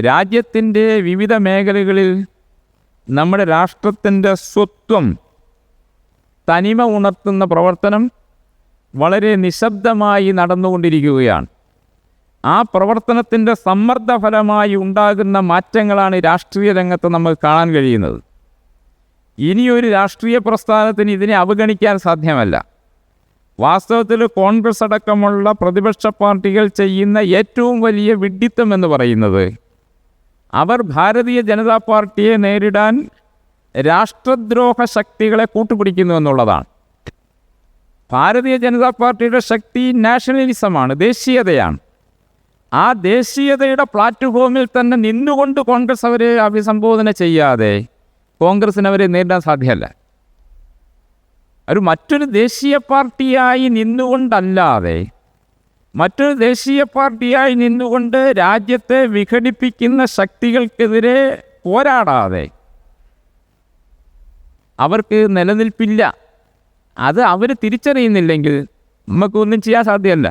രാജ്യത്തിന്റെ വിവിധ മേഖലകളിൽ നമ്മുടെ രാഷ്ട്രത്തിന്റെ സ്വത്വം തനിമ ഉണർത്തുന്ന പ്രവർത്തനം വളരെ നിശബ്ദമായി നടന്നുകൊണ്ടിരിക്കുകയാണ്. ആ പ്രവർത്തനത്തിന്റെ സമ്മർദ്ദഫലമായി ഉണ്ടാകുന്ന മാറ്റങ്ങളാണ് രാഷ്ട്രീയ രംഗത്ത് നമ്മൾ കാണാൻ കഴിയുന്നത്. ഇനിയൊരു രാഷ്ട്രീയ പ്രസ്ഥാനത്തിന് ഇതിനെ അവഗണിക്കാൻ സാധ്യമല്ല. വാസ്തവത്തിൽ കോൺഗ്രസ് അടക്കമുള്ള പ്രതിപക്ഷ പാർട്ടികൾ ചെയ്യുന്ന ഏറ്റവും വലിയ വിഡ്ഢിത്തം എന്ന് പറയുന്നത് അവർ ഭാരതീയ ജനതാ പാർട്ടിയെ നേരിടാൻ രാഷ്ട്രദ്രോഹ ശക്തികളെ കൂട്ടുപിടിക്കുന്നു എന്നുള്ളതാണ്. ഭാരതീയ ജനതാ പാർട്ടിയുടെ ശക്തി നാഷണലിസമാണ് ദേശീയതയാണ്. ആ ദേശീയതയുടെ പ്ലാറ്റ്ഫോമിൽ തന്നെ നിന്നുകൊണ്ട് കോൺഗ്രസ് അവരെ അഭിസംബോധന ചെയ്യാതെ കോൺഗ്രസിനവരെ നേരിടാൻ സാധ്യമല്ല. ഒരു മറ്റൊരു ദേശീയ പാർട്ടിയായി നിന്നുകൊണ്ടല്ലാതെ മറ്റൊരു ദേശീയ പാർട്ടിയായി നിന്നുകൊണ്ട് രാജ്യത്തെ വിഘടിപ്പിക്കുന്ന ശക്തികൾക്കെതിരെ പോരാടാതെ അവർക്ക് നിലനിൽപ്പില്ല. അത് അവർ തിരിച്ചറിയുന്നില്ലെങ്കിൽ നമുക്കൊന്നും ചെയ്യാൻ സാധ്യമല്ല.